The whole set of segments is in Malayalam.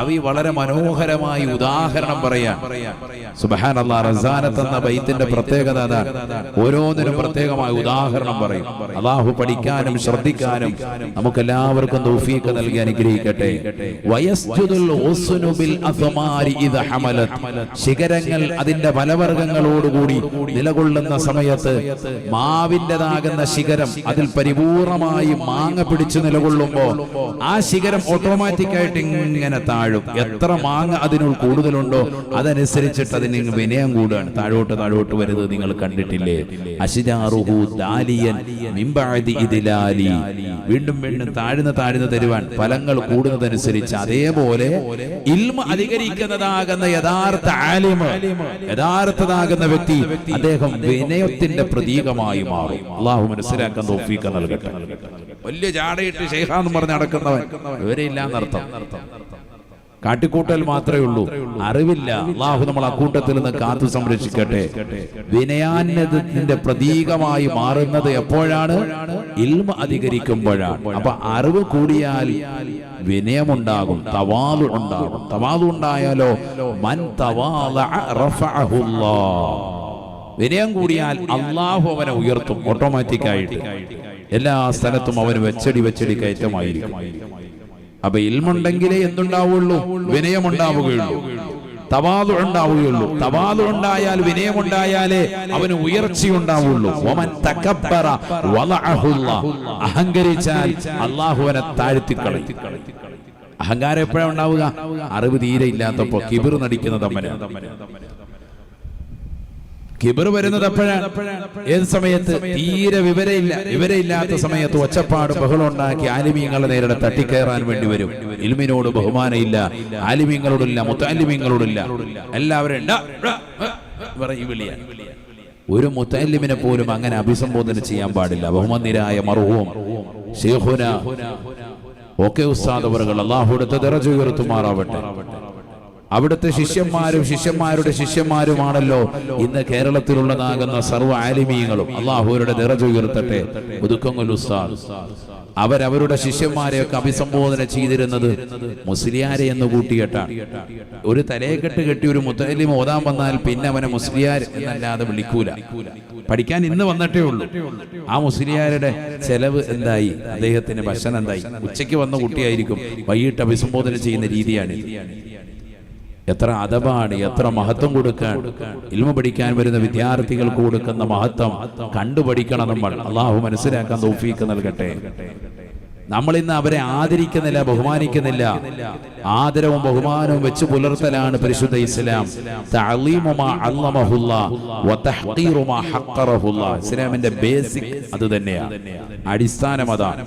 കവി വളരെ മനോഹരമായി ഉദാഹരണം പറയാൻ. സുബഹാൻ റസാനത്ത് എന്ന ബൈത്തിന്റെ പ്രത്യേകത അതാണ് ഓരോന്നിനും പ്രത്യേകമായ ഉദാഹരണം പറയും. അള്ളാഹു പഠിക്കാനും ശ്രദ്ധിക്കാനും നമുക്ക് എല്ലാവർക്കും തൗഫീഖ് നൽകി അനുഗ്രഹിക്കട്ടെ. ശിഖരങ്ങൾ അതിന്റെ ഫലവർഗങ്ങളോടുകൂടി നിലകൊള്ളുന്ന സമയത്ത് മാവിന്റെതാകുന്ന ശിഖരം അതിൽ പരിപൂർണമായി മാങ്ങ പിടിച്ചു നിലകൊള്ളുമ്പോൾ ആ ശിഖരം ഓട്ടോമാറ്റിക് ആയിട്ട് ഇങ്ങനെ താഴും. എത്ര മാങ്ങ അതിനുൾ കൂടുതലുണ്ടോ അതനുസരിച്ചിട്ട് അതിന് വിനയം കൂടുകയാണ് താഴോട്ട് താഴോട്ട് വരുന്നത് നിങ്ങൾ കണ്ടിട്ടില്ലേ? അശിജാറുഹു ദാലിയൻ മിംബഅദി ഇദ്ലാലി. വീണ്ടും വീണ്ടും താഴ്ന്ന് താഴ്ന്ന് തരുവാൻ ഫലങ്ങൾ കൂടുന്നതനുസരിച്ച് അതേപോലെ ഇൽമ അധികരിക്കുന്നതാകുന്ന യഥാർത്ഥ ആലിമ് യഥാർത്ഥതാകുന്ന വ്യക്തി അദ്ദേഹം വിനയത്തിന്റെ പ്രതീകമായി മാറും. അള്ളാഹു മനസ്സിലാക്കാൻ തോഫീക്ക നൽകട്ടെ. വലിയ ജാടയിട്ട് ഷെയ്ഖാന്ന് പറഞ്ഞ് നടക്കുന്നവൻ. വിവരമില്ലാന്നർത്ഥം. കാട്ടിക്കൂട്ടൽ മാത്രമേ ഉള്ളൂ. അറിവില്ല. അള്ളാഹു നമ്മൾ ആ കൂട്ടത്തിൽ നിന്ന് കാത്തു സംരക്ഷിക്കട്ടെ. വിനയാന്യതത്തിന്റെ പ്രതീകമായി മാറുന്നത് എപ്പോഴാണ്? ഇൽമ അധികരിക്കുമ്പോഴാണ്. അപ്പൊ അറിവ് കൂടിയാൽ വിനയമുണ്ടാകും തവാതു ഉണ്ടാകും. തവാതു ഉണ്ടായാലോ? മൻ. വിനയം കൂടിയാൽ അള്ളാഹു അവനെ ഉയർത്തും ഓട്ടോമാറ്റിക് ആയിട്ട്. എല്ലാ സ്ഥലത്തും അവന് വെച്ചടി വെച്ചടി കയറ്റമായിരിക്കും. അപ്പൊ ഇൽമുണ്ടെങ്കിലേ എന്തുണ്ടാവുള്ളൂ? വിനയമുണ്ടാവുകയുള്ളൂ. തവാതു ഉണ്ടാവുകയുള്ളൂ. തവാതു ഉണ്ടായാൽ വിനയമുണ്ടായാലേ അവന് ഉയർച്ചയുണ്ടാവുള്ളൂ. ഒമൻ. അഹങ്കരിച്ചാൽ അള്ളാഹുവനെ താഴ്ത്തി താഴ്ത്തിക്കളയും. അഹങ്കാരം എപ്പോഴാണ് ഉണ്ടാവുക? അറിവ് തീരെ ഇല്ലാത്തപ്പോ കിബിർ നടിക്കുന്ന തമ്മനാണ് കിബർ വരുന്നത് എപ്പോഴാണ് ഏത് സമയത്ത്? തീരെ വിവരമില്ല വിവരമില്ലാത്ത സമയത്ത് ഒച്ചപ്പാട് ബഹളം ഉണ്ടാക്കി ആലിമീങ്ങളെ നേരിടെ തട്ടിക്കയറാൻ വേണ്ടി വരും. ഇൽമിനോട് ബഹുമാനമില്ല. ആലിമീങ്ങളോടില്ല. മുത്താലിമീങ്ങളോടില്ല എല്ലാവരും വിളിയാണ് ഒരു മുത്തല്ലിമിനെ പോലും അങ്ങനെ അഭിസംബോധന ചെയ്യാൻ പാടില്ല. ബഹുമന്ദിരായ മറുവും ഷേഖുന ഓക്കെ ഉസ്താദ് അവറുകൾ. അള്ളാഹുടുത്ത ദിറജ ഉയർത്തുമാറാവട്ടെ. അവിടുത്തെ ശിഷ്യന്മാരും ശിഷ്യന്മാരുടെ ശിഷ്യന്മാരുമാണല്ലോ. ഇന്ന് കേരളത്തിലുള്ളതാകുന്ന സർവ ആലിമീങ്ങളും അള്ളാഹുരുടെ നിറചുയർത്തട്ടെ ഒതുക്കങ്ങൽ ഉസ്താദ്. അവരവരുടെ ശിഷ്യന്മാരെയൊക്കെ അഭിസംബോധന ചെയ്തിരുന്നത് മുസ്ലിയാരെ എന്ന് കൂട്ടിയിട്ടാണ്. ഒരു തലയെക്കെട്ട് കെട്ടി ഒരു മുത്തലിം ഓതാൻ വന്നാൽ പിന്നെ അവനെ മുസ്ലിയാർ എന്നല്ലാതെ വിളിക്കൂല. പഠിക്കാൻ ഇന്ന് വന്നിട്ടേ ഉള്ളൂ. ആ മുസ്ലിയാരുടെ ചെലവ് എന്തായി? അദ്ദേഹത്തിന്റെ ഭക്ഷണം എന്തായി? ഉച്ചയ്ക്ക് വന്ന കുട്ടിയായിരിക്കും വൈകിട്ട് അഭിസംബോധന ചെയ്യുന്ന രീതിയാണ് എത്ര അഥവാണ് എത്ര മഹത്വം കൊടുക്കാൻ ഇൽമ പഠിക്കാൻ വരുന്ന വിദ്യാർത്ഥികൾക്ക് കൊടുക്കുന്ന മഹത്വം കണ്ടുപഠിക്കണം നമ്മൾ. അള്ളാഹു മനസ്സിലാക്കാൻ തോഫീക്ക് നൽകട്ടെ. നമ്മൾ ഇന്ന് അവരെ ആദരിക്കുന്നില്ല ബഹുമാനിക്കുന്നില്ല. ആദരവും ബഹുമാനവും വെച്ച് പുലർത്തലാണ് പരിശുദ്ധ ഇസ്ലാം. ഇസ്ലാമിന്റെ ബേസിക് അത് തന്നെയാണ് അടിസ്ഥാനം അതാണ്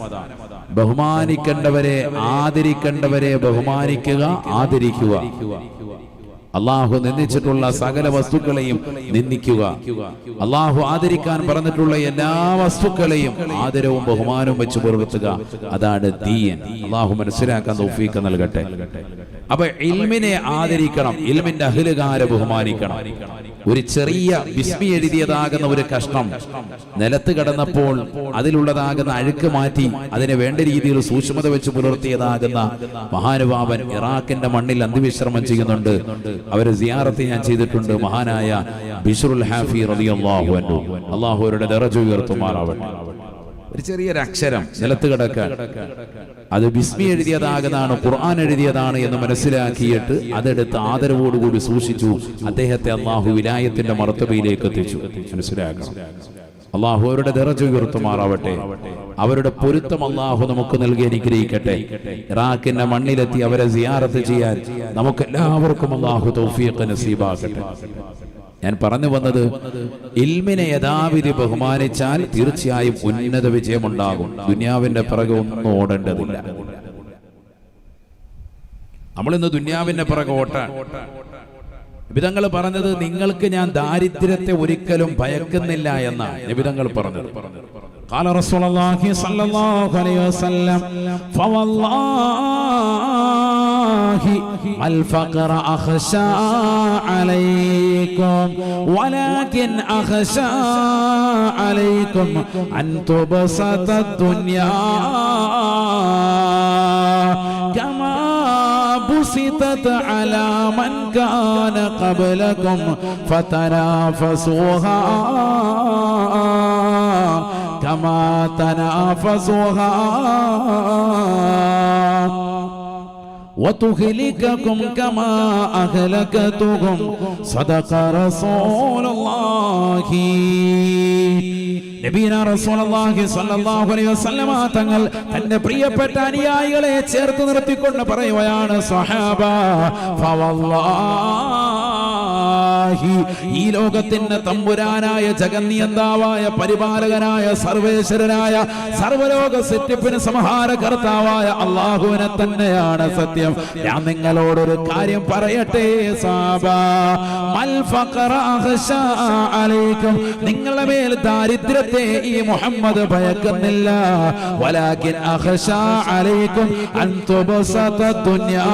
ബഹുമാനിക്കേണ്ടവരെ ആദരിക്കേണ്ടവരെ ബഹുമാനിക്കുക ആദരിക്കുക. അള്ളാഹു നിന്ദിച്ചിട്ടുള്ള സകല വസ്തുക്കളെയും നിന്ദിക്കുക. അള്ളാഹു ആദരിക്കാൻ പറഞ്ഞിട്ടുള്ള എല്ലാ വസ്തുക്കളെയും ആദരവും ബഹുമാനവും വെച്ച് പുലർത്തുക. അതാണ് ദീയൻ അള്ളാഹു മനസ്സിലാക്കാൻ തൗഫീക്ക് നൽകട്ടെ. അപ്പൊ ഇൽമിനെ ആദരിക്കണം. ഇൽമിന്റെ അഹിലുകാരെ ബഹുമാനിക്കണം. ഒരു ചെറിയ വിസ്മി എഴുതിയതാകുന്ന ഒരു കഷ്ണം നിലത്ത് കിടന്നപ്പോൾ അതിലുള്ളതാകുന്ന അഴുക്ക് മാറ്റി അതിനെ വേണ്ട രീതിയിൽ സൂക്ഷ്മത വെച്ച് പുലർത്തിയതാകുന്ന മഹാനുഭാവൻ ഇറാഖിന്റെ മണ്ണിൽ അന്തിവിശ്രമം ചെയ്യുന്നുണ്ട്. അവർ സിയാറത്ത് ഞാൻ ചെയ്തിട്ടുണ്ട്. മഹാനായ ബിഷുറുൽ ഹാഫി റളിയല്ലാഹു അൻഹു. അള്ളാഹു അവരുടെ ദറജ ഉയർത്തുമാറാവട്ടെ. ഒരു ചെറിയൊരു അക്ഷരം നിലത്ത് കിടക്കാൻ അത് ബിസ്മി എഴുതിയതാകുന്നതാണ് ഖുർആൻ എഴുതിയതാണ് എന്ന് മനസ്സിലാക്കിയിട്ട് അതെടുത്ത് ആദരവോടുകൂടി സൂക്ഷിച്ചു. അദ്ദേഹത്തെ അള്ളാഹു വിലായത്തിന്റെ മർത്തബയിലേക്ക് എത്തിച്ചു. മനസ്സിലാക്കണം. അള്ളാഹു അവരുടെ ദറജ ഉയർത്തുമാറാവട്ടെ. അവരുടെ പൊരുത്തം അള്ളാഹു നമുക്ക് നൽകി അനുഗ്രഹിക്കട്ടെ. ഇറാഖിന്റെ മണ്ണിലെത്തി അവരെ സിയാറത്ത് ചെയ്യാൻ നമുക്ക് എല്ലാവർക്കും അള്ളാഹു തൗഫീഖ് നസീബാക്കട്ടെ ഞാൻ പറഞ്ഞു വന്നത് ഇൽമിനെ യഥാവിധി ബഹുമാനിച്ചാൽ തീർച്ചയായും ഉന്നത വിജയമുണ്ടാകും. ദുനിയാവിന്റെ പിറകെ ഒന്നും ഓടേണ്ടതില്ല. നമ്മളിന്ന് ദുന്യാവിന്റെ പിറകെ ഓട്ടാൻ നിബിതങ്ങൾ പറഞ്ഞത് നിങ്ങൾക്ക് ഞാൻ ദാരിദ്ര്യത്തെ ഒരിക്കലും ഭയക്കുന്നില്ല എന്നാണ് നിബിതങ്ങൾ പറഞ്ഞത് قال رسول الله صلى الله عليه وسلم فوالله ما الفقر أخشى عليكم ولكن أخشى عليكم أن تبسط الدنيا كما بسط بسطت على من كان قبلكم فتنافسوها كما تنافسوها وتهلككم كما أهلكتهم صدق رسول الله തങ്ങൾ തന്റെ പ്രിയപ്പെട്ട അനുയായികളെ ചേർത്ത് നിർത്തിക്കൊണ്ട് പറയുകയാണ് ഈ ലോകത്തിന്റെ തമ്പുരാനായ ജഗന്നിയന്താവായ പരിപാലകനായ സർവേശ്വരനായ സർവലോക സെറ്റിപ്പിന് സംഹാരകർത്താവായ അള്ളാഹുവിനെ തന്നെയാണ് സത്യം. ഞാൻ നിങ്ങളോടൊരു കാര്യം പറയട്ടെ സാബ നിങ്ങളുടെ മേൽ ദാരിദ്ര്യത്തെ ഈ മുഹമ്മദ് ഭയക്കുന്നില്ല. വലാകിൻ അഹ്ഷ അലൈക്കും അൻ തുബസത ദുനിയാ.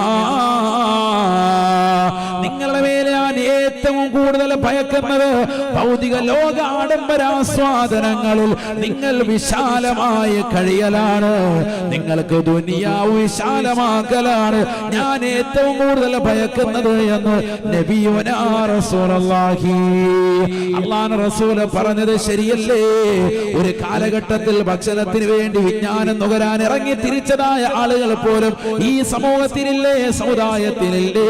നിങ്ങളുടെ മേലെ ഞാൻ ഏറ്റവും കൂടുതൽ ഭയക്കുന്നത് ഭൗതിക ലോക ആഡംബരാസ്വാദനങ്ങളിൽ നിങ്ങൾ വിശാലമായ കഴിയലാണ്. നിങ്ങൾക്ക് ദുനിയാവ് വിശാലമാക്കലാണ്. ഞാൻ ഏറ്റവും കൂടുതൽ ഭയക്കുന്നത് എന്ന് റസൂൽ പറഞ്ഞത് ശരിയല്ലേ? ഒരു കാലഘട്ടത്തിൽ ഭക്ഷണത്തിന് വേണ്ടി വിജ്ഞാനം നുകരാൻ ഇറങ്ങി തിരിച്ചതായ ആളുകൾ പോലും ഈ സമൂഹത്തിലില്ലേ സമുദായത്തിലില്ലേ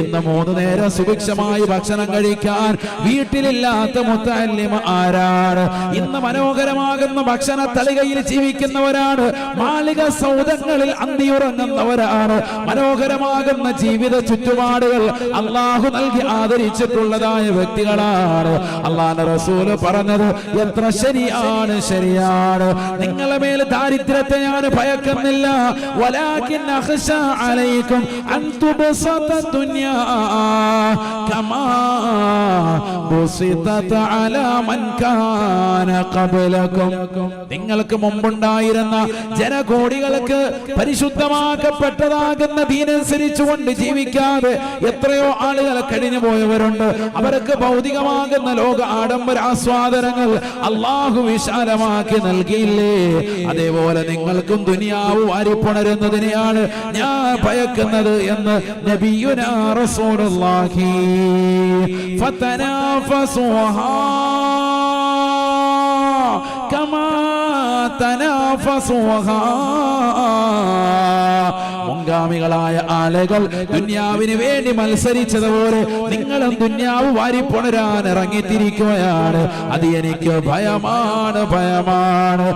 ഇന്ന് മൂന്ന് നേരം സുഭിക്ഷമായി ഭക്ഷണം കഴിക്കാൻ വീട്ടിലില്ലാത്ത മുത്തല്ലിമ ആരാണ്? ഇന്ന് മനോഹരമാകുന്ന ഭക്ഷണ തളികയിൽ ജീവിക്കുന്നവരാണ്. മാളിക സൗദങ്ങളിൽ അന്തിയുറങ്ങുന്നവരാണ് മനോഹരമാകുന്ന ജീവിത ചുറ്റുപാടുകൾ അള്ളാഹു നൽകി ആദരിച്ചിട്ടുള്ളതായ വ്യക്തികളാണ്. അള്ളാഹ് റസൂൽ പറഞ്ഞത് എത്ര ശരിയാണ് ശരിയാണ്. നിങ്ങളെ മേൽ ദാരിദ്ര്യത്തെ ഞാൻ ഭയക്കുന്നില്ല. അലൈക്കും കമാ നിങ്ങൾക്ക് മുമ്പുണ്ടായിരുന്ന ജനകോടികൾക്ക് പരിശുദ്ധമാക്കപ്പെട്ടതാകുന്ന ദീനനുസരിച്ചുകൊണ്ട് ജീവിക്കാതെ എത്രയോ ആളുകൾ കഴിഞ്ഞു പോയവരുണ്ട് അവർക്ക് ഭൗതികമാകുന്ന ലോക ആഡംബര ആസ്വാദനങ്ങൾ അള്ളാഹു വിശാലമാക്കി നൽകിയില്ലേ? അതേപോലെ നിങ്ങൾക്കും ദുനിയാവ് വാരിപ്പുണരുന്നതിനെയാണ് ഞാൻ ഭയക്കുന്നത് എന്ന് നബിയുനാ റസൂലുള്ളാഹി കമാ തനാഫസുഹാ മുൻഗാമികളായ ആളുകൾ ദുന്യാവിന് വേണ്ടി മത്സരിച്ചതുപോലെ നിങ്ങളും ദുന്യാവ് വാരിപ്പുണരാൻ ഇറങ്ങിത്തിരിക്കുകയാണ്. അത് എനിക്ക് ഭയമാണ് ഭയമാണ്.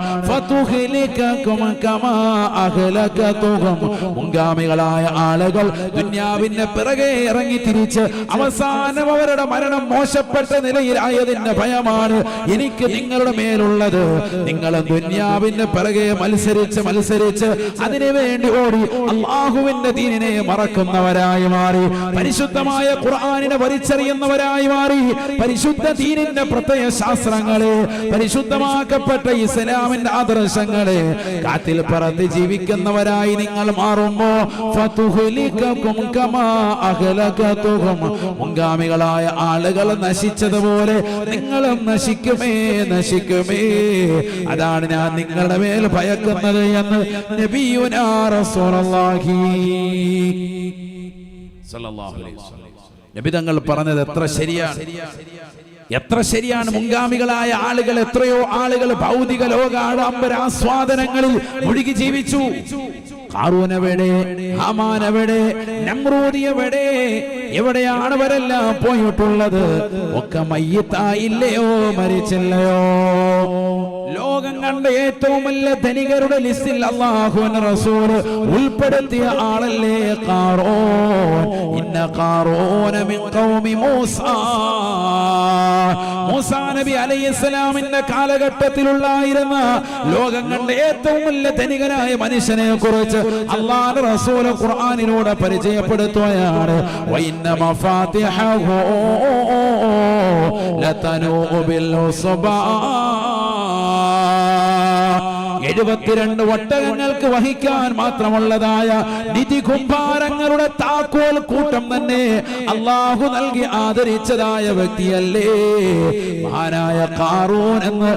മുൻഗാമികളായ ആളുകൾ ദുന്യാവിന്റെ പിറകെ ഇറങ്ങി തിരിച്ച് അവസാനം അവരുടെ മരണം മോശപ്പെട്ട നിലയിലായതിന്റെ ഭയമാണ് എനിക്ക് നിങ്ങളുടെ മേലുള്ളത്. നിങ്ങൾ ദുന്യാവിന്റെ പിറകെ മത്സരിച്ച് മത്സരിച്ച് അതിനു വേണ്ടി ഓടി അള്ളാഹുവിന്റെ ദീനിനെ മറക്കുന്നവരായി മാറി. പരിശുദ്ധമായ ഖുർആാനിനെ വലിച്ചെറിയുന്നവരായി മാറി. പരിശുദ്ധ ദീനിന്റെ പ്രത്യയ ശാസ്ത്രങ്ങളെ പരിശുദ്ധമാക്കപ്പെട്ട ഇസ്ലാമിന്റെ ആദർശങ്ങളെ കാറ്റിൽ പറത്ത് ജീവിക്കുന്നവരായി നിങ്ങൾ അഹ്ലകതുഹും. മുൻഗാമികളായ ആളുകൾ നശിച്ചതുപോലെ നിങ്ങളും നശിക്കുമേ നശിക്കുമേ. അതാണ് ഞാൻ നിങ്ങളുടെ മേൽ ഭയക്കുന്നത് എന്ന് നബിയുനാ റസൂലുള്ളാഹി സല്ലല്ലാഹു അലൈഹി വസല്ലം. നബി തങ്ങൾ പറഞ്ഞത് എത്ര ശരിയാണ്? എത്ര ശരിയാണ്? മുൻഗാമികളായ ആളുകൾ എത്രയോ ആളുകൾ ഭൗതിക ലോക ആഡംബര ആസ്വാദനങ്ങളിൽ മുഴുകി ജീവിച്ചു. കാറൂനെവിടെ ഹാമാനെവിടെ നമ്രൂദി എവിടെ എവിടെയാണ് അവരെല്ലാം പോയിട്ടുള്ളത്? ഒക്കെ മയ്യത്തായില്ലയോ മരിച്ചില്ലയോ? ലോകം കണ്ട ഏറ്റവും വലിയ ധനികരുടെ ലിസ്റ്റിൽ അള്ളാഹു റസൂൽ ഉൾപ്പെടുത്തിയ ആളല്ലേ കാറോ ഇന്ന കാറോന ഖൗമി മൂസ. മൂസാ നബി അലൈഹിസ്സലാമിന്റെ കാലഘട്ടത്തിലുള്ളായിരുന്ന ലോകം കണ്ട ഏറ്റവും വലിയ ധനികനായ മനുഷ്യനെ കുറിച്ച് അള്ളാഹ് റസൂൽ ഖുർആനിലൂടെ പരിചയപ്പെടുത്തുകയാണ്. ലതനൂ ബിൽ ഉസ്ബാ എഴുപത്തിരണ്ട് ഒട്ടകങ്ങൾക്ക് വഹിക്കാൻ മാത്രമുള്ളതായ നിധി കുംഭാരങ്ങളുടെ താക്കോൽ കൂട്ടം തന്നെ അള്ളാഹു നൽകി ആദരിച്ചതായ വ്യക്തിയല്ലേ. മഹാനായ കാറൂൻ എന്ന്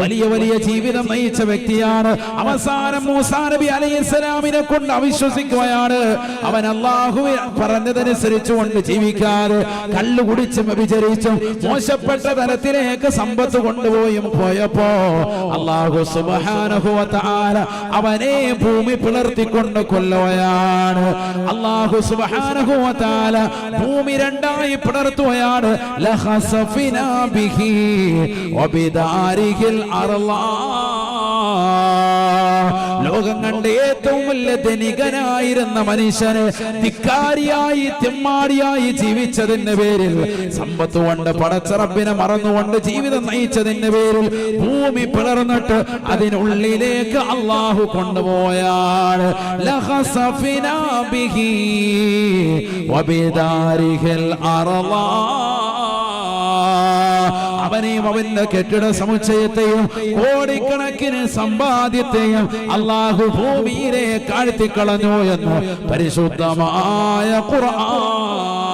വലിയ വലിയ ജീവിതം നയിച്ച വ്യക്തിയാണ്. അവസാനം മൂസാ നബി അലൈഹിസ്സലാമിനെ കൊണ്ട് അവിശ്വസിക്കുകയാണ്. അവൻ അള്ളാഹു പറഞ്ഞതനുസരിച്ച് കൊണ്ട് ജീവിക്കാതെ കല്ലുകുടിച്ചും വ്യഭിചരിച്ചും മോശപ്പെട്ട തരത്തിലേക്ക് സമ്പത്ത് കൊണ്ടുപോയും. പോയപ്പോ അള്ളാഹു തആല അവനെ ഭൂമി പിളർത്തിക്കൊണ്ട് കൊല്ലുകയാണ്. അള്ളാഹു തആല ഭൂമി രണ്ടായി പിളർത്തുകയാണ്. വബിദാരിഹിൽ അർളാ ലോകം കണ്ട ഏറ്റവും വലിയ ധനികനായിരുന്ന മനുഷ്യന് ധിക്കാരിയായി തെമ്മാടിയായി ജീവിച്ചതിന്റെ പേരിൽ സമ്പത്ത് കൊണ്ട് പടച്ചറപ്പിനെ മറന്നുകൊണ്ട് ജീവിതം നയിച്ചതിന്റെ പേരിൽ ഭൂമി പിളർന്നിട്ട് അതിനുള്ളിലേക്ക് അള്ളാഹു കൊണ്ടുപോയാൾ ലഹസഫിനാ ബിഹി വബിദാരിഹിൽ അവനെയും അവന്റെ കെട്ടിട സമുച്ചയത്തെയും കോടിക്കണക്കിന് സമ്പാദ്യത്തെയും അള്ളാഹു ഭൂമിയിലെ കാഴ്ത്തിക്കളഞ്ഞു എന്ന് പരിശുദ്ധമായ ഖുർആൻ.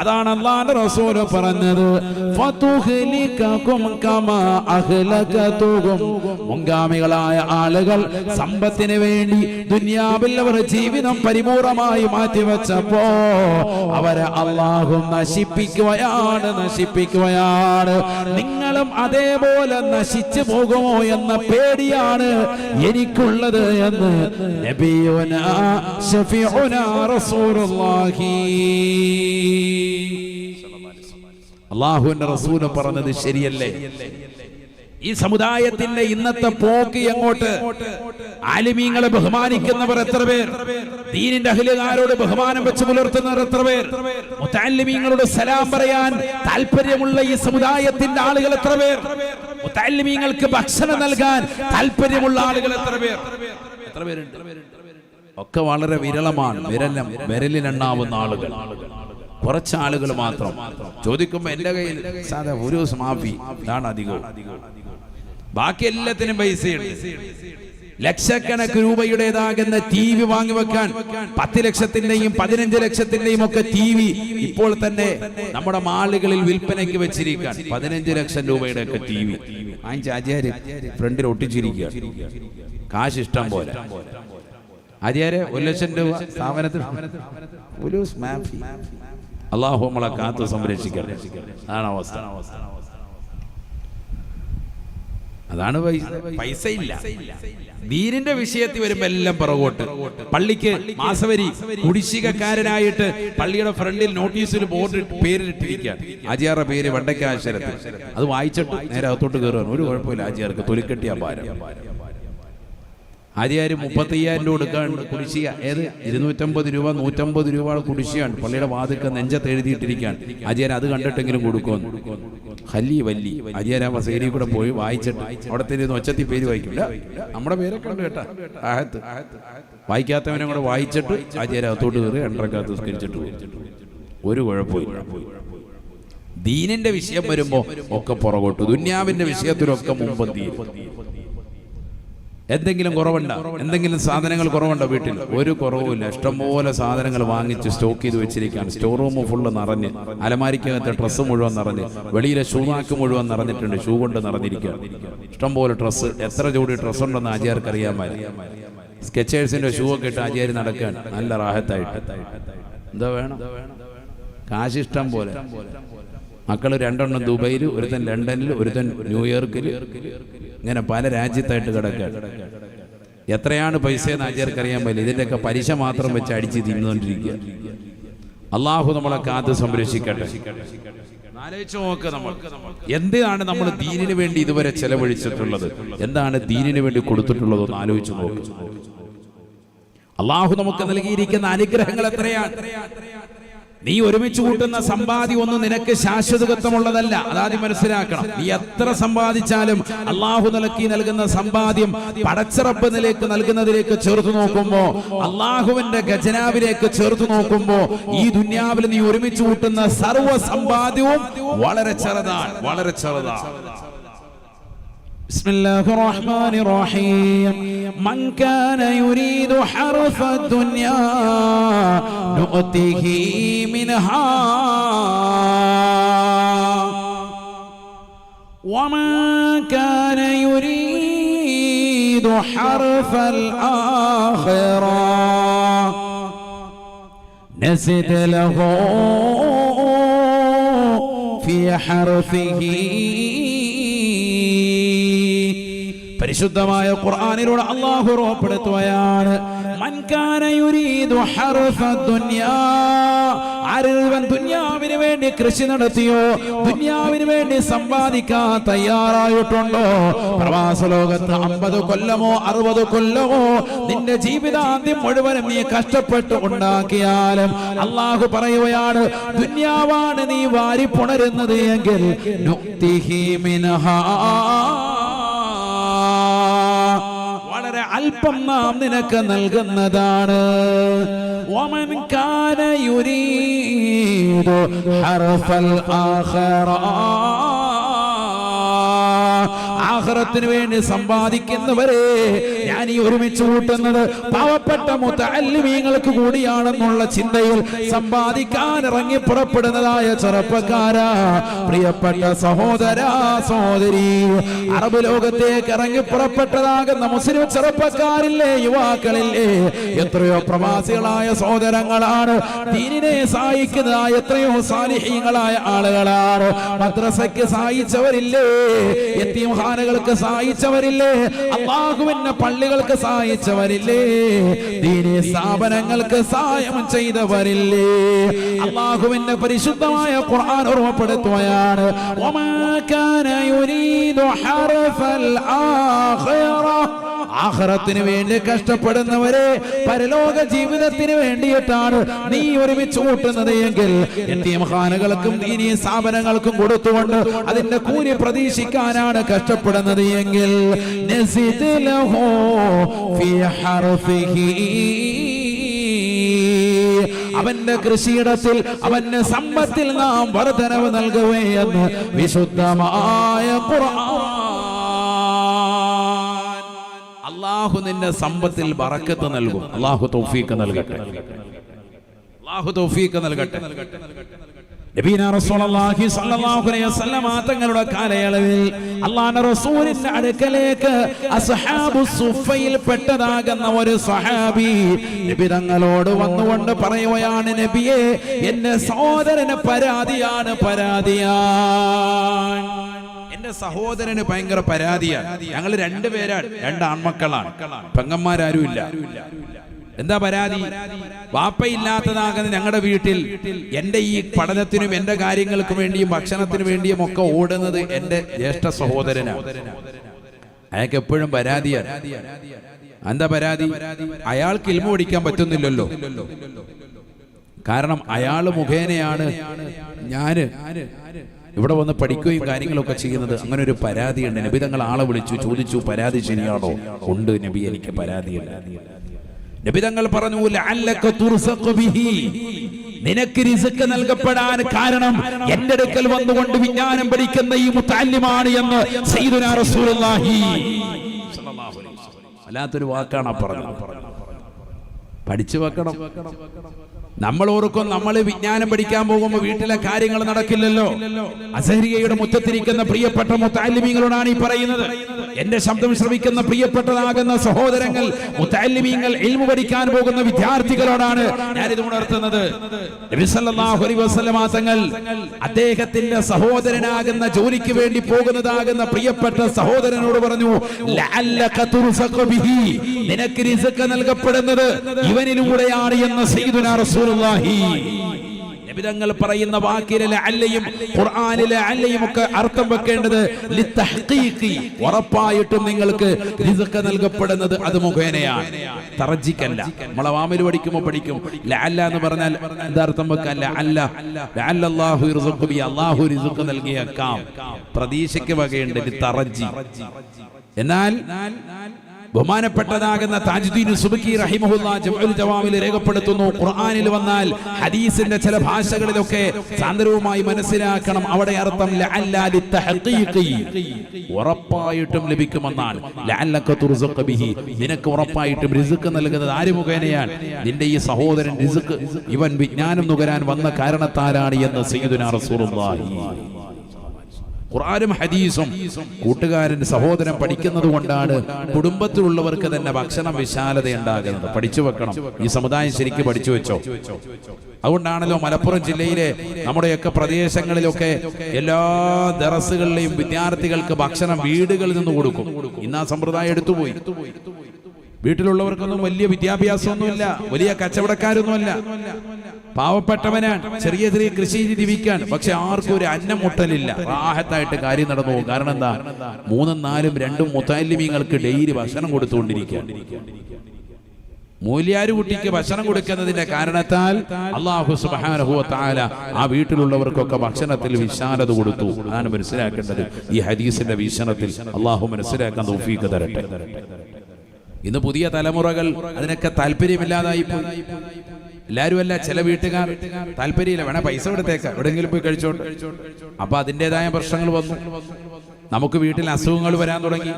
അതാണ് അള്ളാന്റെ റസൂൽ പറഞ്ഞത്. മുൻഗാമികളായ ആളുകൾ സമ്പത്തിന് വേണ്ടി ദുനിയാവിൽ അവർ ജീവിതം പരിപൂർണമായി മാറ്റിവെച്ചപ്പോ അവരെ അള്ളാഹു നശിപ്പിക്കുകയാണ് നശിപ്പിക്കുകയാണ്. നിങ്ങളും അതേപോലെ നശിച്ചു പോകുമോ എന്ന പേടിയാണ് എനിക്കുള്ളത് എന്ന് നബിയുനാ ശഫീഉനാ റസൂലുള്ളാഹി. അള്ളാഹുവിന്റെ റസൂൽ പറഞ്ഞത് ശരിയല്ലേ? ഈ സമുദായത്തിന്റെ ഇന്നത്തെ പോക്ക് എങ്ങോട്ട്? ആലിമീങ്ങളെ ബഹുമാനിക്കുന്നവർ എത്ര പേർ? ദീനിന്റെ അഖിലുകാരോട് ബഹുമാനം വെച്ച് പുലർത്തുന്നവർ എത്ര പേർ? മുത്താലിമീങ്ങളോട് സലാം പറയാൻ താല്പര്യമുള്ള ഈ സമുദായത്തിന്റെ ആളുകൾ എത്ര പേർ? മുത്താലിമീങ്ങൾക്ക് ഭക്ഷണം നൽകാൻ താല്പര്യമുള്ള ആളുകൾ എത്ര പേർ? എത്ര പേരുണ്ട്? ഒക്കെ വളരെ വിരളമാണ് വിരലം വിരലിനെണ്ണാവുന്ന ആളുകൾ. കുറച്ച് ആളുകൾ മാത്രം. ചോദിക്കുമ്പോ എന്റെ കയ്യിൽ സാധാ ഒരു മാഫി ഇതാണ് അധികവും ബാക്കി എല്ലാത്തിനും പൈസയുണ്ട്. ലക്ഷക്കണക്ക് രൂപയുടേതാകുന്ന ടി വി വാങ്ങിവെക്കാൻ പത്ത് ലക്ഷത്തിന്റെയും പതിനഞ്ച് ലക്ഷത്തിന്റെയും ഒക്കെ ടി വി ഇപ്പോൾ തന്നെ നമ്മുടെ മാളുകളിൽ വിൽപ്പനയ്ക്ക് വെച്ചിരിക്കാൻ പതിനഞ്ച് ലക്ഷം രൂപയുടെ ഒക്കെ ടി വി. വാങ്ങിച്ച ആചാര്യ ഫ്രണ്ടിൽ ഒട്ടിച്ചിരിക്കുക. കാശ് ഇഷ്ടം പോലെ. ആചാര്യ ഒരു ലക്ഷം രൂപ സ്ഥാപനത്തിൽ അള്ളാഹു നമ്മളെ കാത്തു സംരക്ഷിക്കട്ടെ. അതാണ് അവസ്ഥ. അതാണ് പൈസ ഇല്ല ദീനിന്റെ വിഷയത്തിൽ വരുമ്പോ എല്ലാം പുറകോട്ട്. പള്ളിക്ക് മാസവരി കുടിശ്ശികക്കാരനായിട്ട് പള്ളിയുടെ ഫ്രണ്ടിൽ നോട്ടീസിൽ ബോർഡ് പേരിട്ടിരിക്കുക ആജിയാറുടെ പേര് വണ്ടക്കാശ്വരത്തിൽ അത് വായിച്ചിട്ട് നേരെ അകത്തോട്ട് കയറുകയാണ്. ഒരു കുഴപ്പമില്ല. ആജിയാർക്ക് തൊലിക്കെട്ടിയ ഭാരം. ആര്യാര് മുപ്പത്തയ്യായിരം രൂപ കൊടുക്കാൻ കുടിശ്ശിക. ഏത്? ഇരുന്നൂറ്റമ്പത് രൂപ നൂറ്റമ്പത് രൂപ കുടിശ്ശിയാണ്. പള്ളിയുടെ വാതിൽക്ക് നെഞ്ചത്ത് എഴുതിയിട്ടിരിക്കുകയാണ്. ആര്യാർ അത് കണ്ടിട്ടെങ്കിലും കൊടുക്കുമെന്ന്. ഹല്ലി വല്ലി. ആര്യാർ ആ സേരി കൂടെ പോയി വായിച്ചിട്ട് അവിടെ തന്നെ ഒച്ചത്തി പേര് വായിക്കില്ല നമ്മുടെ പേരൊക്കെ ഉണ്ട് കേട്ടാ. ആഹത്ത്. വായിക്കാത്തവനെ കൂടെ വായിച്ചിട്ട് ആര്യാർ അകത്തോട്ട് കയറി രണ്ടരക്കകത്ത് സ്കരിച്ചിട്ട് പോയി. ഒരു കുഴപ്പമില്ല. ദീനിന്റെ വിഷയം വരുമ്പോ ഒക്കെ പുറകോട്ട്. ദുന്യാവിന്റെ വിഷയത്തിലൊക്കെ മുമ്പന്തി എന്തെങ്കിലും കുറവുണ്ടോ? എന്തെങ്കിലും സാധനങ്ങൾ കുറവുണ്ടോ വീട്ടിൽ? ഒരു കുറവുമില്ല. ഇഷ്ടംപോലെ സാധനങ്ങൾ വാങ്ങിച്ച് സ്റ്റോക്ക് ചെയ്ത് വെച്ചിരിക്കുകയാണ്. സ്റ്റോർ റൂം ഫുള്ള് നിറഞ്ഞ് അലമാരിക്കകത്തെ ഡ്രസ്സ് മുഴുവൻ നിറഞ്ഞ് വെളിയിലെ ഷൂമാക്ക് മുഴുവൻ നിറഞ്ഞിട്ടുണ്ട്. ഷൂ കൊണ്ട് നിറഞ്ഞിരിക്കുക ഇഷ്ടംപോലെ ഡ്രസ്സ് എത്ര ജോഡി ഡ്രസ്സ് ഉണ്ടെന്ന് ആചാർക്ക് അറിയാൻ സ്കെച്ചേഴ്സിന്റെ ഷൂ ഒക്കെ ഇട്ട് ആചാര്യ നടക്കാൻ നല്ല റാഹത്തായിട്ട്. എന്താ വേണം? കാശ് ഇഷ്ടം പോലെ. മക്കൾ രണ്ടെണ്ണം ദുബൈയിൽ ഒരുത്തൻ ലണ്ടനിൽ ഒരുത്തൻ ന്യൂയോർക്കിൽ ഇങ്ങനെ പല രാജ്യത്തായിട്ട് കിടക്കുക. എത്രയാണ് പൈസ എന്ന് അറിയാൻ പറ്റില്ല. ഇതിന്റെയൊക്കെ പലിശ മാത്രം വെച്ച് അടിച്ച് തിന്നുകൊണ്ടിരിക്കുക. അള്ളാഹു നമ്മളെ കാത്ത് സംരക്ഷിക്കട്ടെ. ആലോചിച്ച് നോക്ക് നമ്മൾ. എന്താണ് നമ്മൾ ദീനിന് വേണ്ടി ഇതുവരെ ചെലവഴിച്ചിട്ടുള്ളത്? എന്താണ് ദീനിന് വേണ്ടി കൊടുത്തിട്ടുള്ളത് ഒന്ന് ആലോചിച്ച് നോക്ക്. അള്ളാഹു നമുക്ക് നൽകിയിരിക്കുന്ന അനുഗ്രഹങ്ങൾ എത്രയാണ്? നീ ഒരുമിച്ച് കൂട്ടുന്ന സമ്പാദ്യം ഒന്നും നിനക്ക് ശാശ്വതത്വമുള്ളതല്ല അതാദ്യം മനസ്സിലാക്കണം. നീ എത്ര സമ്പാദിച്ചാലും അള്ളാഹു നിലക്കി നൽകുന്ന സമ്പാദ്യം പടച്ചിറപ്പ് നിലേക്ക് നൽകുന്നതിലേക്ക് ചേർത്ത് നോക്കുമ്പോ അള്ളാഹുവിന്റെ ഖജനാവിലേക്ക് ചേർത്ത് നോക്കുമ്പോ ഈ ദുന്യാവിൽ നീ ഒരുമിച്ച് കൂട്ടുന്ന സർവ സമ്പാദ്യവും വളരെ ചെറുതാണ്. വളരെ ചെറുതാണ്. بسم الله الرحمن الرحيم. من كان يريد حرث الدنيا نؤته منها. ومن كان يريد حرث الآخرة نزد له في حرثه. പരിശുദ്ധമായ ഖുർആാനിലൂടെ അള്ളാഹു ആരൊരുവൻ ദുനിയാവിന് വേണ്ടി കൃഷി നടത്തിയോ ദുന്യാവിന് വേണ്ടി സമ്പാദിക്കാൻ തയ്യാറായിട്ടുണ്ടോ? പ്രവാസ ലോകത്ത് അമ്പത് കൊല്ലമോ അറുപത് കൊല്ലമോ നിന്റെ ജീവിതാന്ത്യം മുഴുവനും നീ കഷ്ടപ്പെട്ട് ഉണ്ടാക്കിയാലും അള്ളാഹു പറയുകയാണ് ദുന്യാവാണ് നീ വാരി പുണരുന്നത് എങ്കിൽ അല്പം നാം നിനക്ക് നൽകുന്നതാണ് ومن كان يريد حرف الآخرة ആഹ്റത്തിന് വേണ്ടി സമ്പാദിക്കുന്നവരെ ഞാൻ ഈ ഒരുമിച്ച് കൂട്ടുന്നത് പാവപ്പെട്ട മുത്തല്ലിമീങ്ങൾക്ക് കൂടിയാണെന്നുള്ള ചിന്തയിൽ സമ്പാദിക്കാൻ ഇറങ്ങി പുറപ്പെടുന്നതായ ചെറുപ്പക്കാരാ. പ്രിയപ്പെട്ട സഹോദര സഹോദരി അറബ് ലോകത്തേക്ക് ഇറങ്ങി പുറപ്പെട്ടതാകുന്ന മുസ്ലിം ചെറുപ്പക്കാരില്ലേ യുവാക്കളില്ലേ? എത്രയോ പ്രവാസികളായ സഹോദരങ്ങളാണ് ദീനിനെ സഹായിക്കുന്നതായ എത്രയോ സാലിഹ്യങ്ങളായ ആളുകളാണ്. മദ്രസയ്ക്ക് സഹായിച്ചവരില്ലേ? യത്തീംഖാനകൾക്ക് സഹായിച്ചവരില്ലേ? അള്ളാഹുവിന്റെ പള്ളികൾക്ക് സഹായിച്ചവരില്ലേ? ദീനി സ്ഥാപനങ്ങൾക്ക് സഹായം ചെയ്തവരില്ലേ? അള്ളാഹുവിന്റെ പരിശുദ്ധമായ ഖുർആൻ ഓർമ്മപ്പെടുത്തുകയാണ്. വമാ കാന യുരീദു ഹർഫൽ ആഖിറ. ആഹ്റത്തിന് വേണ്ടി കഷ്ടപ്പെടുന്നവരെ പരലോക ജീവിതത്തിന് വേണ്ടിയിട്ടാണ് നീ ഒരുമിച്ച് കൂട്ടുന്നത് എങ്കിൽ ഖാനകൾക്കും ദീനീ സ്ഥാപനങ്ങൾക്കും കൊടുത്തുകൊണ്ട് അതിന്റെ കൂലി പ്രതീക്ഷിക്കാനാണ് കഷ്ടപ്പെടുന്നത് എങ്കിൽ അവന്റെ കൃഷിയിടത്തിൽ അവന്റെ സമ്പത്തിൽ നാം വർധനവ് നൽകുകയെന്ന് വിശുദ്ധമായ ഖുർആൻ അള്ളാഹു നിന്റെ സമ്പത്തിൽ ബറക്കത്ത് നൽകും. അള്ളാഹു തൗഫീക്ക് നൽകട്ടെ. അള്ളാഹു തൗഫീക്ക് നൽകട്ടെ. തങ്ങളുടെ കാലയളവിൽ അള്ളാഹുവിന്റെ റസൂലിന്റെ അടുക്കലേക്ക് പെട്ടതാകുന്ന ഒരു സഹാബി നബി തങ്ങളോട് വന്നുകൊണ്ട് പറയുകയാണ് നബിയെ എന്റെ സഹോദരന് പരാതിയാണ് പരാതിയാണ്. എന്റെ സഹോദരന് ഭയങ്കര പരാതിയാണ്. ഞങ്ങൾ രണ്ടുപേരാണ്. രണ്ട് ആൺമക്കളാണ്. പെങ്ങന്മാരാരും ഇല്ല എന്താ പരാതി? വാപ്പയില്ലാത്തതാകുന്ന ഞങ്ങളുടെ വീട്ടിൽ എന്റെ ഈ പഠനത്തിനും എന്റെ കാര്യങ്ങൾക്കും വേണ്ടിയും ഭക്ഷണത്തിനു വേണ്ടിയും ഒക്കെ ഓടുന്നത് എന്റെ ജ്യേഷ്ഠ സഹോദരനാണ് അയാൾക്ക് എപ്പോഴും പരാതിയാണ്. എന്താ പരാതി? അയാൾക്ക് ഇൽമ ഓടിക്കാൻ പറ്റുന്നില്ലല്ലോ. കാരണം അയാൾ മുഖേനയാണ് ഞാൻ ഇവിടെ വന്ന് പഠിക്കുകയും കാര്യങ്ങളൊക്കെ ചെയ്യുന്നത് അങ്ങനെ ഒരു പരാതിയുണ്ട്. നബി തങ്ങൾ ആളെ വിളിച്ചു ചോദിച്ചു പരാതി ശരിയാണോ? ഉണ്ട് നബി എനിക്ക് പരാതിയുണ്ട്. നബി തങ്ങൾ പറഞ്ഞു. നിനക്ക് റിസ്ക് നൽകപ്പെടാൻ കാരണം എന്റെ അടുക്കൽ വന്നുകൊണ്ട് വിജ്ഞാനം പഠിക്കുന്ന ഈ മുത്താല്യമാണ് എന്ന്. വല്ലാത്തൊരു വാക്കാണ് പറഞ്ഞു പഠിച്ചു വെക്കണം. നമ്മൾ ഓർക്കും നമ്മൾ വിജ്ഞാനം പഠിക്കാൻ പോകുമ്പോൾ വീട്ടിലെ കാര്യങ്ങൾ നടക്കില്ലല്ലോ. അസഹരിയയുടെ മുറ്റത്തിരിക്കുന്ന പ്രിയപ്പെട്ട മുത്താലിമീങ്ങളോടാണ് ഈ പറയുന്നത്. എന്റെ ശബ്ദം ശ്രമിക്കുന്ന പ്രിയപ്പെട്ടതാകുന്ന സഹോദരങ്ങൾ മുത്താലിമീങ്ങൾ എൽമു പഠിക്കാൻ പോകുന്ന വിദ്യാർത്ഥികളോടാണ് ഞാനിത് ഉണർത്തുന്നത്. തങ്ങൾ അദ്ദേഹത്തിന്റെ സഹോദരനാകുന്ന ജോലിക്ക് വേണ്ടി പോകുന്നതാകുന്ന പ്രിയപ്പെട്ട സഹോദരനോട് പറഞ്ഞു നിനക്ക് നൽകപ്പെടുന്നത് ഇവനിലൂടെയാണ് എന്ന് സയ്യിദുനാ റസൂലുള്ളാഹി. നബിതങ്ങൾ പറയുന്ന വാക്കിലെ അല്ലയും ഖുർആനിലെ അല്ലയും ഒക്കെ അർത്ഥം വെക്കേണ്ടത് ഉറപ്പായിട്ടും നിങ്ങൾക്ക് റിസ്ക് നൽകപ്പെടുന്നത് അത് മുഖേനയാണ്. തറജിക്കല്ല നമ്മളെ വാമിൽ പഠിക്കുമ്പോൾ പഠിക്കും. ലഅല്ല എന്ന് പറഞ്ഞാൽ എന്താ അർത്ഥം വെക്കല്ല അല്ല ലഅല്ലല്ലാഹു യർസുഖു ബി അല്ലാഹു റിസ്ക് നൽകിയേക്കാം. പ്രതീക്ഷയ്ക്ക് വകയുണ്ട്. തറജി എന്നാൽ ബഹുമാനപ്പെട്ടതാകുന്ന താജുദ്ദീൻ സുബക്കി റഹിമഹുല്ല ജംഉൽ ജവാമിൽ രേഖപ്പെടുത്തുന്നു. ഖുർആനിൽ വന്നാൽ ഹദീസിന്റെ ചില ഭാഷകളിലൊക്കെ സാന്ദ്രവുമായി മനസ്സിലാക്കണം. അവിടെ അർത്ഥം. ഉറപ്പായിട്ടും ലഭിക്കുമെന്നാണ്. നിനക്ക് ഉറപ്പായിട്ടും റിസുക്ക് നൽകുന്നത് ആര് മുഖേനയാണ്? നിന്റെ ഈ സഹോദരൻ റിസുക്ക് ഇവൻ വിജ്ഞാനം നുകരാൻ വന്ന കാരണത്താലാണ് എന്ന് സയ്യിദുനാ റസൂലുള്ളാഹി. ഖുർആനും ഹദീസും കൂട്ടുകാരൻ സഹോദരൻ പഠിക്കുന്നത് കൊണ്ടാണ് കുടുംബത്തിലുള്ളവർക്ക് തന്നെ ഭക്ഷണം വിശാലത ഉണ്ടാകുന്നത് പഠിച്ചു വെക്കണം. ഈ സമുദായം ശരിക്കും പഠിച്ചു വെച്ചോ? അതുകൊണ്ടാണല്ലോ മലപ്പുറം ജില്ലയിലെ നമ്മുടെയൊക്കെ പ്രദേശങ്ങളിലൊക്കെ എല്ലാ ദറസുകളിലെയും വിദ്യാർത്ഥികൾക്ക് ഭക്ഷണം വീടുകളിൽ നിന്ന് കൊടുക്കും. ഇന്ന് ആ സമ്പ്രദായം എടുത്തുപോയി. വീട്ടിലുള്ളവർക്കൊന്നും വലിയ വിദ്യാഭ്യാസമൊന്നുമില്ല. വലിയ കച്ചവടക്കാരൊന്നുമല്ല. പാവപ്പെട്ടവനാണ്. ചെറിയ ചെറിയ കൃഷി ജീവിക്കാൻ. പക്ഷെ ആർക്കും ഒരു അന്നം മുട്ടലില്ല. റാഹത്തായിട്ട് കാര്യം നടന്നു പോകും. കാരണം എന്താ? മൂന്നും നാലും രണ്ടും മുത്താലിമീങ്ങൾക്ക് ഡെയിലി ഭക്ഷണം കൊടുത്തുകൊണ്ടിരിക്കുക മൂല്യാരു കുട്ടിക്ക് ഭക്ഷണം കൊടുക്കുന്നതിന്റെ കാരണത്താൽ അള്ളാഹു സുബാനഹുല ആ വീട്ടിലുള്ളവർക്കൊക്കെ ഭക്ഷണത്തിൽ വിശാലത കൊടുത്തു. അതാണ് മനസ്സിലാക്കേണ്ടത്. ഈ ഹദീസിന്റെ വീക്ഷണത്തിൽ അള്ളാഹു മനസ്സിലാക്കാൻ തൗഫീഖ് തരട്ടെ. ഇന്ന് പുതിയ തലമുറകൾ അതിനൊക്കെ താല്പര്യമില്ലാതായി പോയി. അല്ല ചില വീട്ടുകാർ താല്പര്യമില്ല. വേണേ പൈസ കൊടുത്തേക്ക. എവിടെയെങ്കിലും പോയി കഴിച്ചോണ്ട് അപ്പൊ അതിന്റെതായ പ്രശ്നങ്ങൾ വന്നു. നമുക്ക് വീട്ടിൽ അസുഖങ്ങൾ വരാൻ തുടങ്ങി.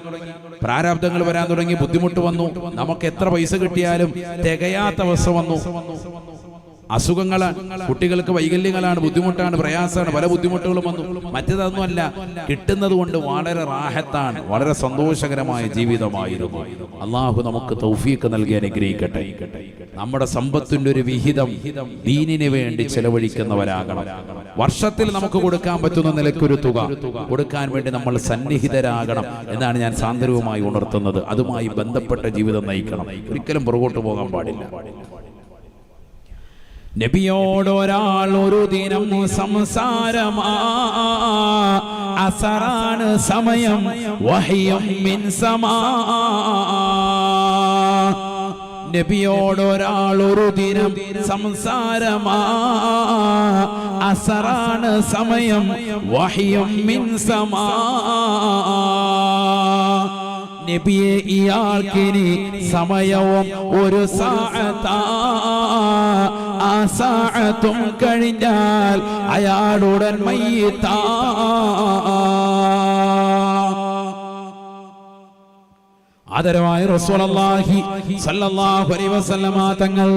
പ്രാരാബ്ദങ്ങൾ വരാൻ തുടങ്ങി. ബുദ്ധിമുട്ട് വന്നു. നമുക്ക് എത്ര പൈസ കിട്ടിയാലും തികയാത്ത അവസ്ഥ വന്നു. അസുഖങ്ങളാണ് കുട്ടികൾക്ക് വൈകല്യങ്ങളാണ് ബുദ്ധിമുട്ടാണ് പ്രയാസമാണ് പല ബുദ്ധിമുട്ടുകളും വന്നു. മറ്റേതൊന്നുമല്ല കിട്ടുന്നത് കൊണ്ട് വളരെ റാഹത്താണ് വളരെ സന്തോഷകരമായ ജീവിതമായിരുന്നു. അള്ളാഹു നമുക്ക് തൗഫീക്ക് നൽകി അനുഗ്രഹിക്കട്ടെ. നമ്മുടെ സമ്പത്തിന്റെ ഒരു വിഹിതം ദീനിന് വേണ്ടി ചെലവഴിക്കുന്നവരാകണം. വർഷത്തിൽ നമുക്ക് കൊടുക്കാൻ പറ്റുന്ന നിലയ്ക്കൊരു തുക കൊടുക്കാൻ വേണ്ടി നമ്മൾ സന്നിഹിതരാകണം എന്നാണ് ഞാൻ സാന്ദ്രവുമായി ഉണർത്തുന്നത്. അതുമായി ബന്ധപ്പെട്ട ജീവിതം നയിക്കണം. ഒരിക്കലും പുറകോട്ട് പോകാൻ പാടില്ല. നബിയോടൊരാൾ ഒരു ദിനം സംസാരമാ. അസറാണ് സമയം വഹിയം മിൻ സമാ. നബിയോടൊരാൾ ഒരു ദിനം സംസാരമാ. അസറാണ് സമയം വഹിയം മിൻ സമാ. നബിയെ ഇയാൾക്കിനി സമയവും ഒരു സാഅത്താ. ആ സാഅത്തും കഴിഞ്ഞാൽ അയാളുടൻ മയ്യത്താ. ആദരവായ റസൂലുള്ളാഹി സല്ലല്ലാഹു അലൈഹി വസല്ലമ തങ്ങൾ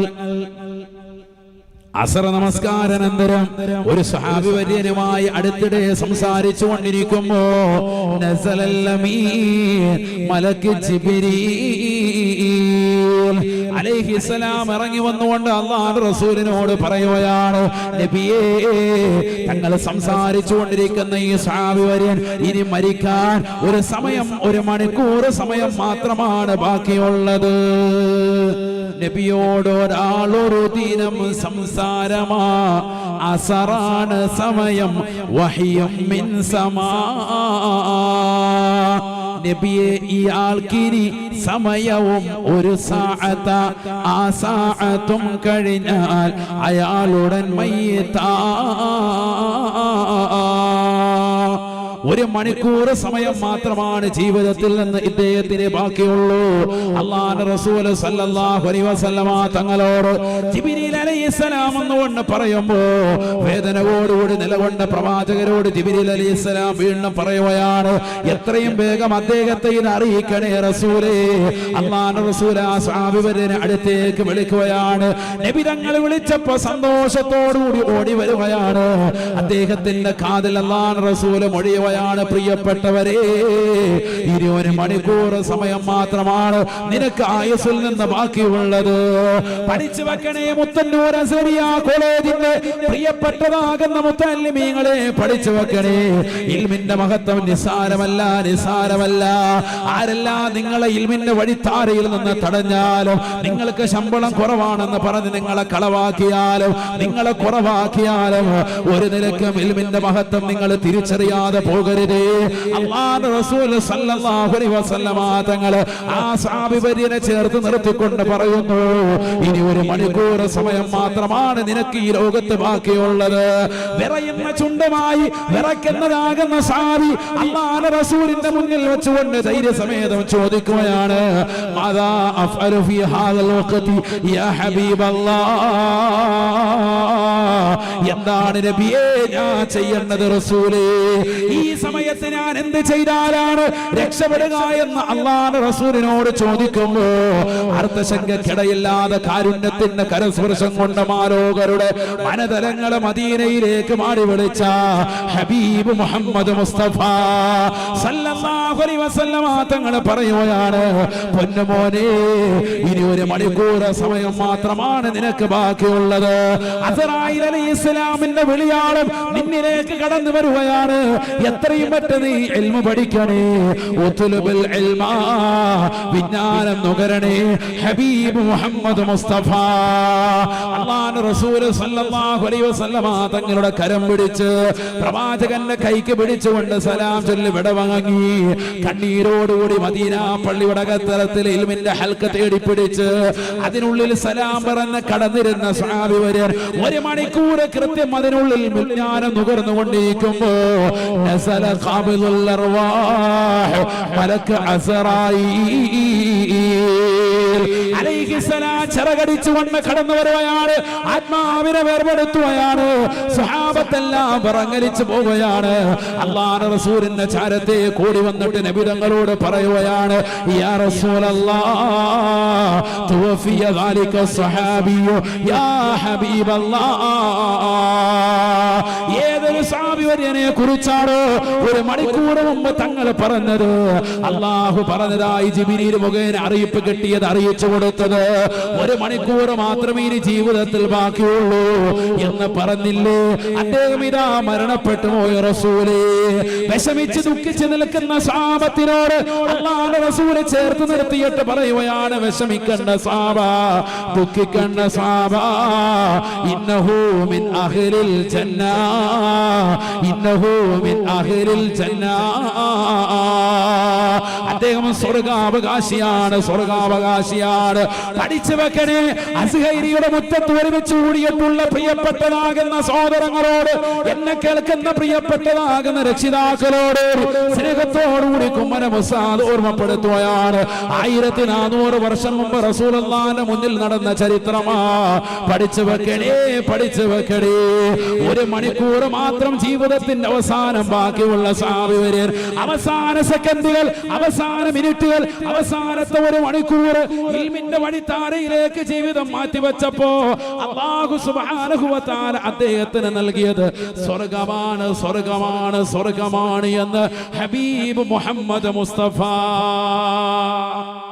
അസറ നമസ്കാരനന്തരം ഒരു സഹാബി വര്യനുമായി അടുത്തിടെ സംസാരിച്ചു കൊണ്ടിരിക്കുമ്പോ മലക്ക് ജിബ്രീൽ അലൈഹിസ്സലാം ഇറങ്ങി വന്നുകൊണ്ട് അള്ളാഹു റസൂലിനോട് പറയുകയാണ് നബിയേ തങ്ങൾ സംസാരിച്ചു കൊണ്ടിരിക്കുന്ന ഈ സഹാബി വര്യൻ ഇനി മരിക്കാൻ ഒരു സമയം ഒരു മണിക്കൂർ സമയം മാത്രമാണ് ബാക്കിയുള്ളത്. നബിയോട് ഒരാളൊരു ദിനം സംസാരമാ അസറാണ് സമയം വഹിയം മിൻ സമാ നബിയെ ഈ ആൾക്കിനി സമയവും ഒരു സാഅത്ത ആ സാഅത്തും കഴിഞ്ഞാൽ അയാളുടൻ മയ്യത്താ. ഒരു മണിക്കൂർ സമയം മാത്രമാണ് ജീവിതത്തിൽ നിന്ന് ഇദ്ദേഹത്തിന് ബാക്കിയുള്ളൂ. അള്ളാഹ് റസൂൽ സല്ലല്ലാഹു അലൈഹി വസല്ലമ തങ്ങളോട് ജിബ്രീൽ അലൈഹിസ്സലാം പറയുമ്പോ വേദനയോടുകൂടി നിലകൊണ്ട പ്രവാചകരോട് ജിബ്രീൽ അലൈഹിസ്സലാം വീണ്ടും പറയുകയാണ് എത്രയും വേഗം അദ്ദേഹത്തെ ഇത് അറിയിക്കണേ റസൂലേ. അള്ളാഹ് റസൂൽ ആ അടുത്തേക്ക് വിളിക്കുകയാണ്. നബി തങ്ങൾ വിളിച്ചപ്പോ സന്തോഷത്തോടുകൂടി ഓടി വരികയാണ്. അദ്ദേഹത്തിന്റെ കാതിൽ അള്ളാഹ് റസൂൽ മൊഴിയുകയാണ്. പ്രിയപ്പെട്ടവരെ. ഇരുപത് മണിക്കൂർ സമയം മാത്രമാണ് നിനക്ക് ആയുസിൽ നിന്ന് ബാക്കിയുള്ളത്. പഠിച്ചു വെക്കണേ മുത്തന്നൂർ പ്രിയപ്പെട്ടതാകുന്ന മുത്തല്ലിമീങ്ങളെ പഠിച്ചു വെക്കണേ. ഇൽമിന്റെ മഹത്വം നിസാരമല്ല നിസാരമല്ല ആരെല്ലാം നിങ്ങളെ ഇൽമിന്റെ വഴിത്താരയിൽ നിന്ന് തടഞ്ഞാലും നിങ്ങൾക്ക് ശമ്പളം കുറവാണെന്ന് പറഞ്ഞ് നിങ്ങളെ കളവാക്കിയാലും നിങ്ങളെ കുറവാക്കിയാലും ഒരു നിലക്കും ഇൽമിന്റെ മഹത്വം നിങ്ങൾ തിരിച്ചറിയാതെ പോകും പോകരുതേ. അള്ളാഹുവിന്റെ റസൂൽ സല്ലല്ലാഹു അലൈഹി വസല്ലമ തങ്ങൾ ആ സാബിപര്യനെ ചേർത്ത് നിർത്തിക്കൊണ്ട് പറയുന്നു ഇനി ഒരു മണിക്കൂർ സമയം മാത്രമാണ് നിനക്ക് ഈ ലോകത്ത് ബാക്കിയുള്ളത്. വിറയുന്ന ചുണ്ടുമായി വിറയ്ക്കുന്നതാകുന്ന സാബി അള്ളാഹുവിന്റെ റസൂലിന്റെ മുന്നിൽ വെച്ചുകൊണ്ട് ധൈര്യസമേതം ചോദിക്കുകയാണ് മാതാ അഫ്അലു ഫീ ഹാദൽ വഖതി യാ ഹബീബല്ലാഹ്? എന്താണ് നബിയേ ഞാൻ ചെയ്യേണ്ടത് റസൂലേ? ഈ സമയത്ത് ഞാൻ എന്ത് ചെയ്താലാണ് രക്ഷപ്പെടുക എന്ന് അള്ളാഹ് റസൂലിനോട് ചോദിക്കുമ്പോ അർത്ഥശങ്കക്കിടയില്ലാതെ കാരുണ്യത്തിന്റെ കരസ്പർശം കൊണ്ട് മാലോകരുടെ മനതലങ്ങളെ മദീനയിലേക്ക് മാറി വിളിച്ച ഹബീബ് മുഹമ്മദ് മുസ്തഫ തങ്ങൾ പറയുകയാണ് പൊന്നുമോനെ ഇനി ഒരു മണിക്കൂർ സമയം മാത്രമാണ് നിനക്ക് ബാക്കിയുള്ളത്. അസറായി അലി ഇസ്ലാമിന്റെ വിളിയാളും നിന്നിലേക്ക് കടന്നു വരുകയാണ്. എത്രയും പെട്ടെന്ന് ഈ എൽമ പഠിക്കണേ. ഉത്തുലുബിൽ ഇൽമാ വിജ്ഞാനം നുകരണേ. ഹബീബ് മുഹമ്മദ് മുസ്തഫ. അള്ളാഹു റസൂൽ സല്ലല്ലാഹു അലൈഹി വസല്ലമ തങ്ങളുടെ കരം പിടിച്ച് പ്രവാചകന്റെ കൈക്ക് പിടിച്ചുകൊണ്ട് സലാം ചൊല്ലി വിടവാങ്ങി കണ്ണീരോടുകൂടി മദീന പള്ളിയുടെ വടകത്തരത്തിൽ ഇൽമിന്റെ ഹൽക്ക തേടി പിടിച്ച് അതിനുള്ളിൽ സലാം പറഞ്ഞ് കടന്നിരുന്ന സ്വാമി വര്യർ ഒരു മണിക്കൂർ കൃത്യം അതിനുള്ളിൽ വിജ്ഞാനം നുകർന്നുകൊണ്ടിരിക്കുമ്പോ നസല ഖാബിദുൽ അർവാഹ് മലക്ക് അസറായി അലൈഹിസ്സലാം ചിറകടിച്ചുകൊണ്ട് കടന്നു വരുകയാണ് ആത്മാവിനെ വേർപെടുത്തുകയാണ് സ്വഹാബത്തെല്ലാം പറങ്ങലിച്ചു പോവുകയാണ് അള്ളാഹ് റസൂലിന്റെ ചാരത്തെ കൂടി വന്നിട്ട് നബിതങ്ങളോട് പറയുകയാണ് യാ റസൂലല്ലാഹ് തുവഫിയ ذلك الصحابي يا حبيب الله സാബിവര്യനെ കുറിച്ചാണോ ഒരു മണിക്കൂർ മുമ്പ് തങ്ങൾ പറഞ്ഞത്. അള്ളാഹു പറഞ്ഞതായി ജിബിനീർ മുഖേന അറിയിപ്പ് കിട്ടിയത് അറിയിച്ചു കൊടുത്തത്. ഒരു മണിക്കൂർ മാത്രമേ ഇനി ജീവിതത്തിൽ ബാക്കിയുള്ളൂ എന്ന് പറഞ്ഞില്ലേ? അദ്ദേഹം ഇതാ മരണപ്പെട്ടു പോയ റസൂലേ. വിഷമിച്ച് ദുഃഖിച്ച് നിൽക്കുന്ന സാപത്തിനോട് അള്ളാഹ് റസൂലെ ചേർത്ത് നിർത്തിയിട്ട് പറയുകയാണ് വിഷമിക്കണ്ട സാബ ദുഃഖിക്കണ്ട സാബ. ഇന്നഹു മിൻ അഹ്ലിൽ ജന്ന. മിൻ അഹ്ലിൽ അദ്ദേഹം സ്വർഗാവകാശിയാണ് സ്വർഗാവകാശിയാണ്. പഠിച്ചു വെക്കണേ. അസുഹൈരിയുടെ മുറ്റത്ത് ഒരുമിച്ച് കൂടിയിട്ടുള്ള പ്രിയപ്പെട്ടതാകുന്ന സഹോദരങ്ങളോട് എന്നെ കേൾക്കുന്ന പ്രിയപ്പെട്ടതാകുന്ന രക്ഷിതാക്കളോട് സ്നേഹത്തോടുകൂടി കുമ്മന മുസാദ് ഓർമ്മപ്പെടുത്തുകയാണ്. ആയിരത്തി നാനൂറ് വർഷം മുമ്പ് റസൂലുള്ളാന്റെ മുന്നിൽ നടന്ന ചരിത്രമാ. പഠിച്ചു വെക്കണേ പഠിച്ചു വെക്കണേ. ഒരു മണിക്കൂർ മാത്രം ജീവിതത്തിന്റെ അവസാനം ബാക്കിയുള്ള സാവിവര്യർ അവസാന സെക്കൻഡുകൾ അവസാന മിനിറ്റുകൾ അവസാനത്തെ ഒരു മണിക്കൂർ ഇൽമിന്റെ വഴിത്താരയിലേക്ക് ജീവിതം മാറ്റിവെച്ചപ്പോ അള്ളാഹു സുബ്ഹാനഹു വ തആല അദ്ദേഹത്തിന് നൽകിയത് സ്വർഗമാണ് സ്വർഗമാണ് സ്വർഗമാണ് എന്ന് ഹബീബ് മുഹമ്മദ് മുസ്തഫ.